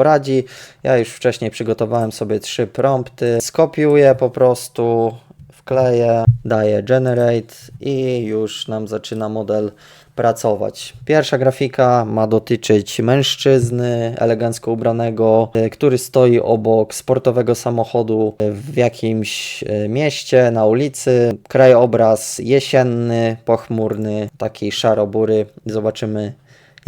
poradzi. Ja już wcześniej przygotowałem sobie trzy prompty. Skopiuję po prostu, wkleję, daję generate i już nam zaczyna model pracować. Pierwsza grafika ma dotyczyć mężczyzny elegancko ubranego, e, który stoi obok sportowego samochodu w jakimś e, mieście, na ulicy. Krajobraz jesienny, pochmurny, taki szarobury. Zobaczymy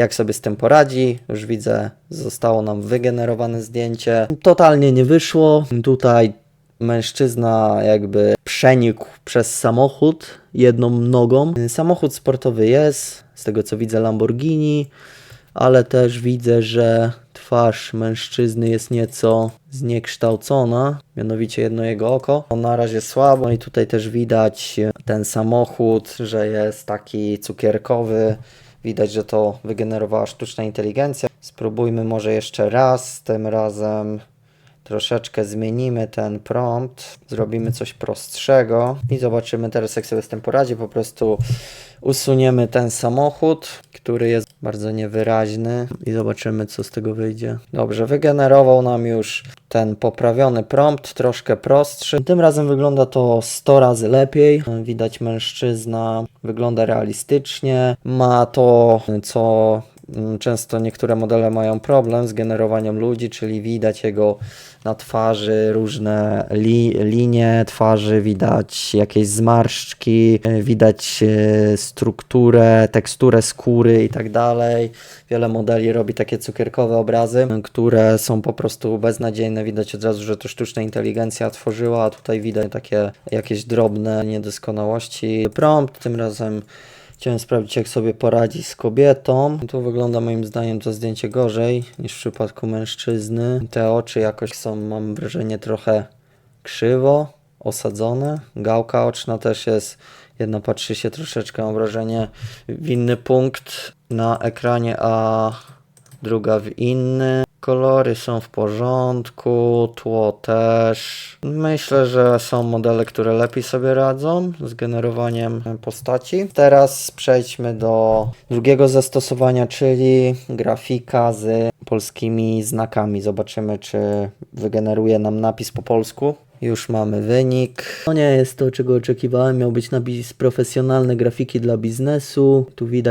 jak sobie z tym poradzi. Już widzę, zostało nam wygenerowane zdjęcie. Totalnie nie wyszło. Tutaj mężczyzna jakby przenikł przez samochód jedną nogą. Samochód sportowy jest, z tego co widzę Lamborghini, ale też widzę, że twarz mężczyzny jest nieco zniekształcona, mianowicie jedno jego oko. On na razie słabo i tutaj też widać ten samochód, że jest taki cukierkowy. Widać, że to wygenerowała sztuczna inteligencja. Spróbujmy może jeszcze raz, tym razem troszeczkę zmienimy ten prompt, zrobimy coś prostszego i zobaczymy teraz, jak sobie z tym poradzi. Po prostu usuniemy ten samochód, który jest bardzo niewyraźny i zobaczymy, co z tego wyjdzie. Dobrze, wygenerował nam już ten poprawiony prompt, troszkę prostszy. Tym razem wygląda to 100 razy lepiej. Widać mężczyzna, wygląda realistycznie, ma to, co Często niektóre modele mają problem z generowaniem ludzi, czyli widać jego na twarzy różne li, linie twarzy, widać jakieś zmarszczki, e, widać e, strukturę, teksturę skóry i tak dalej. Wiele modeli robi takie cukierkowe obrazy, które są po prostu beznadziejne. Widać od razu, że to sztuczna inteligencja tworzyła, a tutaj widać takie jakieś drobne niedoskonałości. Prompt tym razem Chciałem sprawdzić, jak sobie poradzi z kobietą. Tu wygląda moim zdaniem to zdjęcie gorzej niż w przypadku mężczyzny. Te oczy jakoś są, mam wrażenie, trochę krzywo osadzone. Gałka oczna też jest, jedna patrzy się troszeczkę, mam wrażenie, w inny punkt na ekranie, a druga w inny. Kolory są w porządku, tło też. Myślę, że są modele, które lepiej sobie radzą z generowaniem postaci. Teraz przejdźmy do drugiego zastosowania, czyli grafika z polskimi znakami. Zobaczymy, czy wygeneruje nam napis po polsku. Już mamy wynik. No nie jest to, czego oczekiwałem. Miał być napis profesjonalne grafiki dla biznesu. Tu widać